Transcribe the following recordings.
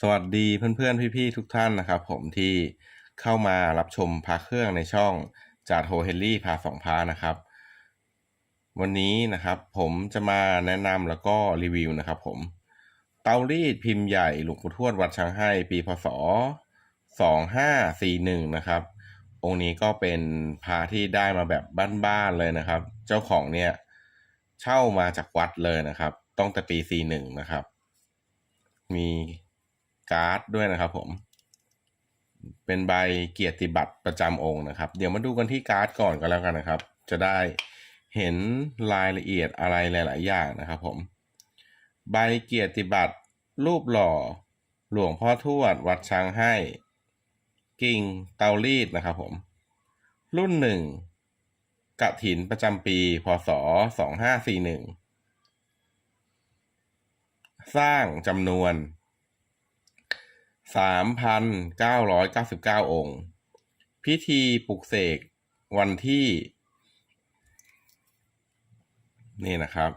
สวัสดีเพื่อนๆ พี่ๆ ทุกท่านนะครับผมที่เข้ามารับชมพาเครื่องในช่องจาดโฮเฮลลี่พาสองพานะครับ วันนี้นะครับผมจะมาแนะนำแล้วก็รีวิวนะครับผม เตารีดพิมพ์ใหญ่หลวงปู่ทวดวัดช้างให้ปีพศ 2541 นะครับ องค์นี้ก็เป็นพาที่ได้มาแบบบ้านๆเลยนะครับ เจ้าของเนี่ยเช่ามาจากวัดเลยนะครับต้องแต่ปี 41 นะครับ มี การ์ดด้วยนะครับผม เป็นใบเกียรติบัตรประจำองค์นะครับ เดี๋ยวมาดูกันที่การ์ดก่อนก็แล้วกันนะครับ จะได้เห็นรายละเอียดอะไรหลาย ๆ อย่างนะครับผม ใบเกียรติบัตรรูปหล่อ หลวงพ่อทวด วัดช้างให้ กิ่งเตารีดนะครับผม รุ่นหนึ่งกระถินประจำปี พศ 2541 สร้างจำนวน 3,999 องค์ พิธีปลุกเสกวันที่ นี่นะครับ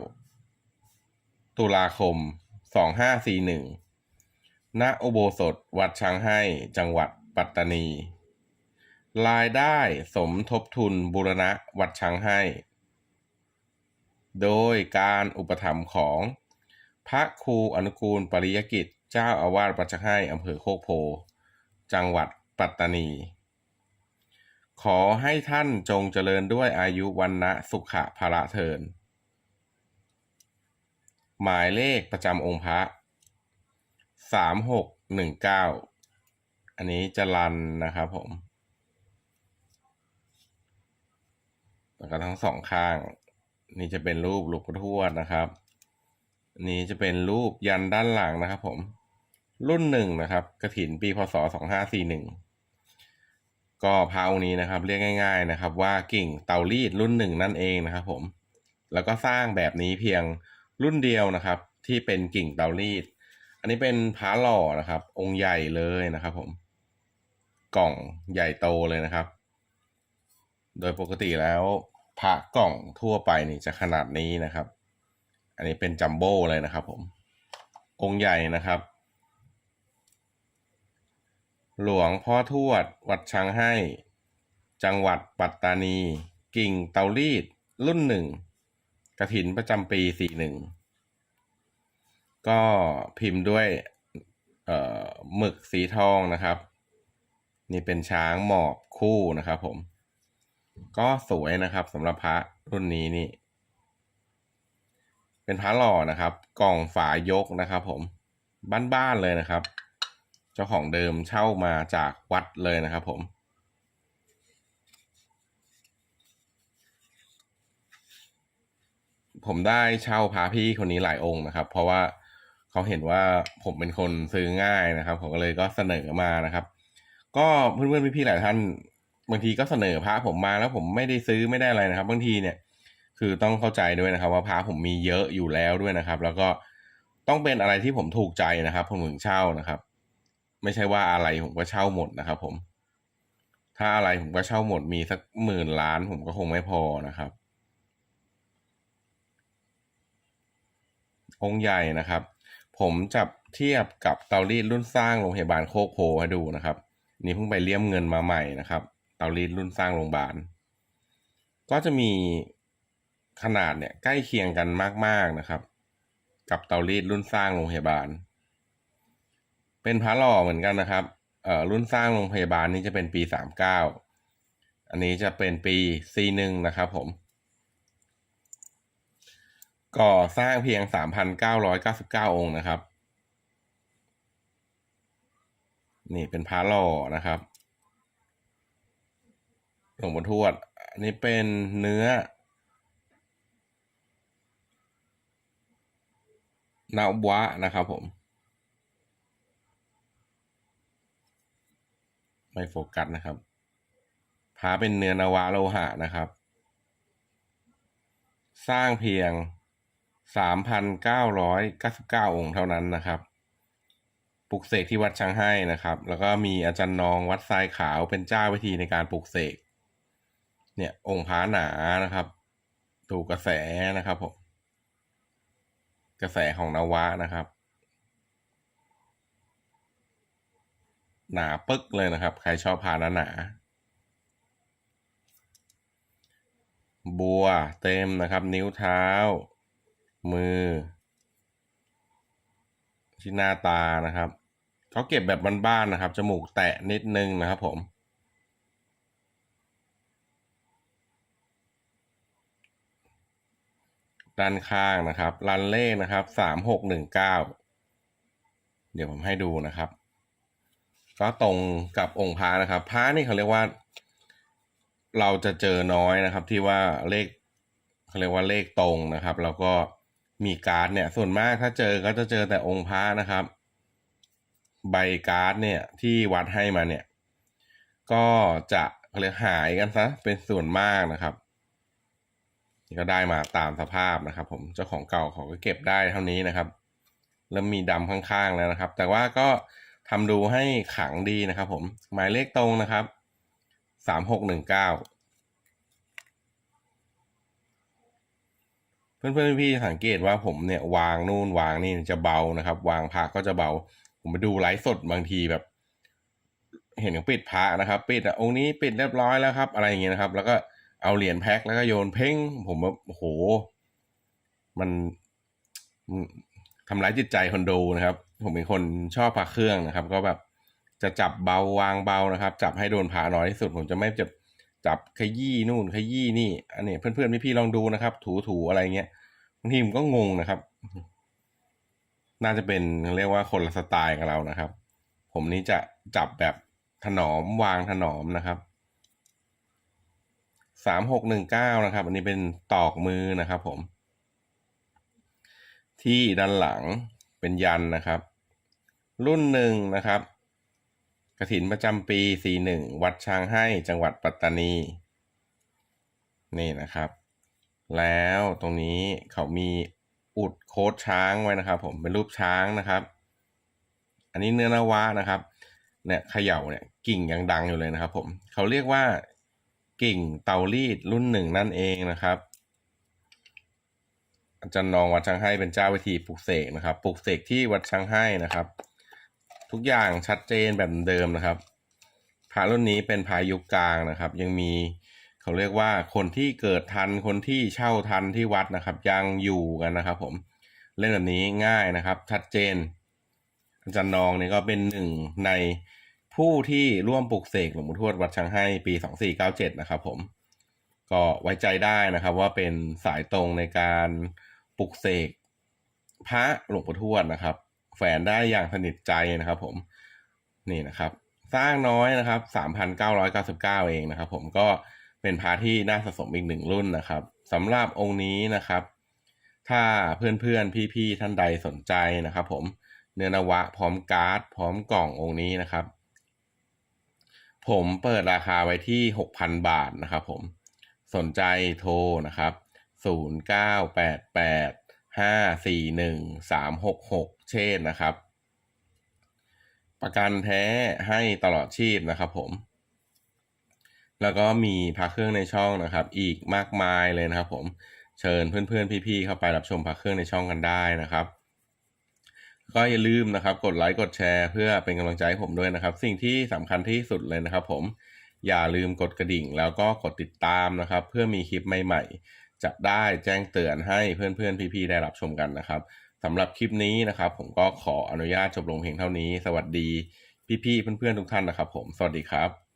29 ตุลาคม 2541 ณ อุโบสถวัดช้างให้จังหวัดปัตตานี รายได้สมทบทุนบูรณะวัดช้างให้ โดยการอุปถัมภ์ของ พระครูอนุกูลปริยกิจ เจ้าอาวาสวัดช้างให้อำเภอโคกโพ จังหวัดปัตตานี ขอให้ท่านจงเจริญด้วยอายุวันนะสุขะภระเทิน หมายเลขประจำองค์พระสามหกหนึ่งเก้าอันนี้จะรันนะครับผมแล้วก็ทั้งสองข้าง นี่จะเป็นรูปหลวงปู่ทวดนะครับ นี่จะเป็นรูปยันด้านหลังนะครับผม รุ่นหนึ่งนะครับกระถินปีพศสองห้าสี่หนึ่งก็พระองค์นี้นะครับ เรียกง่าย ๆนะครับ ว่ากิ่งเตารีดรุ่นหนึ่งนั่นเองนะครับ ผม แล้วก็สร้างแบบนี้เพียงรุ่นเดียวนะครับ ที่เป็นกิ่งเตารีด อันนี้เป็นพระหล่อนะครับ องค์ใหญ่เลยนะครับ ผม กล่องใหญ่โตเลยนะครับ โดยปกติแล้วพระกล่องทั่วไปนี่จะขนาดนี้นะครับ อันนี้เป็นจัมโบ้เลยนะครับผม องค์ใหญ่นะครับ หลวงพ่อทวด วัดช้างให้ จังหวัดปัตตานี กิ่งเตารีด รุ่นหนึ่งกระถินประจำปีสี่หนึ่งก็พิมพ์ด้วยหมึกสีทองนะครับ นี่เป็นช้างหมอบคู่นะครับผม ก็สวยนะครับสำหรับพระรุ่นนี้นี่ เป็นพระหล่อนะครับ กล่องฝายกนะครับ ผมบ้านๆเลยนะครับ เจ้าของเดิมเช่ามาจากวัดเลยนะครับ ผมผมได้เช่าพระพี่คนนี้หลายองค์นะครับ เพราะว่าเขาเห็นว่าผมเป็นคนซื้อง่ายนะครับ ผมก็เลยก็เสนอมานะครับ ก็เพื่อนๆพี่ๆหลายท่าน บางทีก็เสนอพระผมมาแล้วผมไม่ได้ซื้อไม่ได้อะไรนะครับ บางทีเนี่ย คือต้องเข้าใจด้วยนะครับ ว่าพระผมมีเยอะอยู่แล้วด้วยนะครับ แล้วก็ต้องเป็นอะไรที่ผมถูกใจนะครับ ผมถึงเช่านะครับ ไม่ใช่ว่าอะไรผมก็เช่าหมดนะครับ ผม ถ้าอะไรผมก็เช่าหมดมีสักหมื่นล้านผมก็คงไม่พอนะครับ องค์ใหญ่นะครับ ผมจับเทียบกับเตารีดรุ่นสร้างโรงพยาบาลโคกโพให้ดูนะครับ นี่เพิ่งไปเลี่ยมเงินมาใหม่นะครับ เตารีดรุ่นสร้างโรงพยาบาลก็จะมี ขนาดเนี่ยใกล้เคียงกันมาก ๆนะครับ กับเตารีดรุ่นสร้างโรงพยาบาล เป็นพระหล่อเหมือนกันนะครับเอ่อรุ่นสร้างโรงพยาบาลนี้จะเป็นปีสามเก้าอันนี้จะเป็นปีสี่หนึ่งนะครับผม ก่อสร้างเพียงสามพันเก้าร้อยเก้าสิบเก้าองค์นะครับ นี่เป็นพระหล่อนะครับหลวงปู่ทวด อันนี้เป็นเนื้อ นาวะนะครับผม ไม่โฟกัสนะครับพาเป็นเนื้อนาวะโลหะนะครับ สร้างเพียง 3,999 องค์เท่านั้นนะครับปลุกเสกที่วัดช้างให้นะครับ แล้วก็มีอาจารย์นองวัดทรายขาวเป็นเจ้าวิธีในการปลุกเสกเนี่ยองค์พระหนานะครับ ถูกกระแสนะครับผม กระแสของนวะนะครับ หนาปึ๊กเลยนะครับ ใครชอบพานาหนาบัวเต็มนะครับ นิ้วเท้า มือ ที่หน้าตานะครับเขาเก็บแบบบ้านๆนะครับ จมูกแตะนิดนึงนะครับผม ด้านข้างนะครับรันเลขนะครับสามหกหนึ่งเก้าเดี๋ยวผมให้ดูนะครับ ก็ตรงกับองค์พระนะครับพระนี่เขาเรียกว่า เราจะเจอน้อยนะครับ ที่ว่าเลขเขาเรียกว่าเลขตรงนะครับ แล้วก็มีการ์ดเนี่ย ส่วนมากถ้าเจอก็จะเจอแต่องค์พระนะครับ ใบการ์ดเนี่ยที่วัดให้มาเนี่ย ก็จะเขาเรียกหายกันซะเป็นส่วนมากนะครับ นี่ก็ได้มาตามสภาพนะครับ ผมเจ้าของเก่าเขาก็เก็บได้เท่านี้นะครับเริ่มมีดำข้างๆแล้วนะครับ แต่ว่าก็ทำดูให้ขังดีนะครับ ผมหมายเลขตรงนะครับสามหกหนึ่งเก้าเพื่อนๆพี่สังเกตว่าผมเนี่ยวางนู่นวางนี่จะเบานะครับ วางพระก็จะเบา ผมไปดูไลฟ์สดบางทีแบบ เห็นเขาปิดพระนะครับ ปิดอะองค์นี้ปิดเรียบร้อยแล้วครับ อะไรอย่างเงี้ยนะครับ แล้วก็ เอาเหรียญแพ็คแล้วก็โยนเพ่ง ผมแบบโอ้โห มันทำร้ายจิตใจคนดูนะครับ ผมเป็นคนชอบพระเครื่องนะครับ ก็แบบจะจับเบาวางเบานะครับ จับให้โดนผ่าน้อยที่สุด ผมจะไม่จับจับขยี้นู่นขยี้นี่อันนี้เพื่อนๆพี่ๆลองดูนะครับ ถูถูอะไรเงี้ยบางทีผมก็งงนะครับ น่าจะเป็นเรียกว่าคนละสไตล์กับเรานะครับ ผมนี่จะจับแบบถนอมวางถนอมนะครับ สามหกหนึ่งเก้านะครับ อันนี้เป็นตอกมือนะครับผม ที่ด้านหลังเป็นยันนะครับ รุ่นหนึ่งนะครับกระถินประจำปีสี่หนึ่งวัดช้างให้จังหวัดปัตตานี นี่นะครับ แล้วตรงนี้เขามีอุดโค้ดช้างไว้นะครับ ผมเป็นรูปช้างนะครับ อันนี้เนื้อนวะนะครับเนี่ยเขย่าเนี่ยกิ่งยังดังอยู่เลยนะครับ ผมเขาเรียกว่า กิ่งเตารีดรุ่นหนึ่งนั่นเองนะครับ อาจารย์นองวัดช้างให้เป็นเจ้าวิธีปลูกเสกนะครับปลูกเสกที่วัดช้างให้นะครับ ทุกอย่างชัดเจนแบบเดิมนะครับพระรุ่นนี้เป็นพายุกลางนะครับ ยังมีเขาเรียกว่าคนที่เกิดทันคนที่เช่าทันที่วัดนะครับ ยังอยู่กันนะครับ ผมเล่นแบบนี้ง่ายนะครับชัดเจนอาจารย์นองนี่ก็เป็นหนึ่งใน ผู้ที่ร่วมปลุกเสกหลวงปู่ทวดวัดช้างให้ปี 2497 นะครับผม ก็ไว้ใจได้นะครับ ว่าเป็นสายตรงในการปลุกเสกพระหลวงปู่ทวดนะครับ แฝนได้อย่างสนิทใจนะครับผมนี่นะครับ สร้างน้อยนะครับ 3,999 เองนะครับ ผมก็เป็นพระที่น่าสะสมอีกหนึ่งรุ่นนะครับสำหรับองค์นี้นะครับ ถ้าเพื่อนๆพี่ๆท่านใดสนใจนะครับ ผมเนื้อนวะพร้อมการ์ด พร้อมกล่ององค์นี้นะครับ ผมเปิดราคาไว้ที่ 6,000 บาทนะครับผม สนใจโทรนะครับ 0988-541-366 เช่นนะครับ ประกันแท้ให้ตลอดชีพนะครับผม แล้วก็มีพักเครื่องในช่องนะครับ อีกมากมายเลยนะครับผม เชิญเพื่อนๆ พี่ๆ เข้าไปรับชมพักเครื่องในช่องกันได้นะครับ ก็อย่าลืมนะครับ กดไลค์กดแชร์เพื่อเป็นกำลังใจให้ผมด้วยนะครับ สิ่งที่สำคัญที่สุดเลยนะครับ ผมอย่าลืมกดกระดิ่ง แล้วก็กดติดตามนะครับ เพื่อมีคลิปใหม่ๆ จะได้แจ้งเตือนให้เพื่อนๆพี่ๆได้รับชมกันนะครับสำหรับคลิปนี้นะครับ ผมก็ขออนุญาตจบลงเพียงเท่านี้ สวัสดีพี่ๆเพื่อนๆทุกท่านนะครับ ผมสวัสดีครับ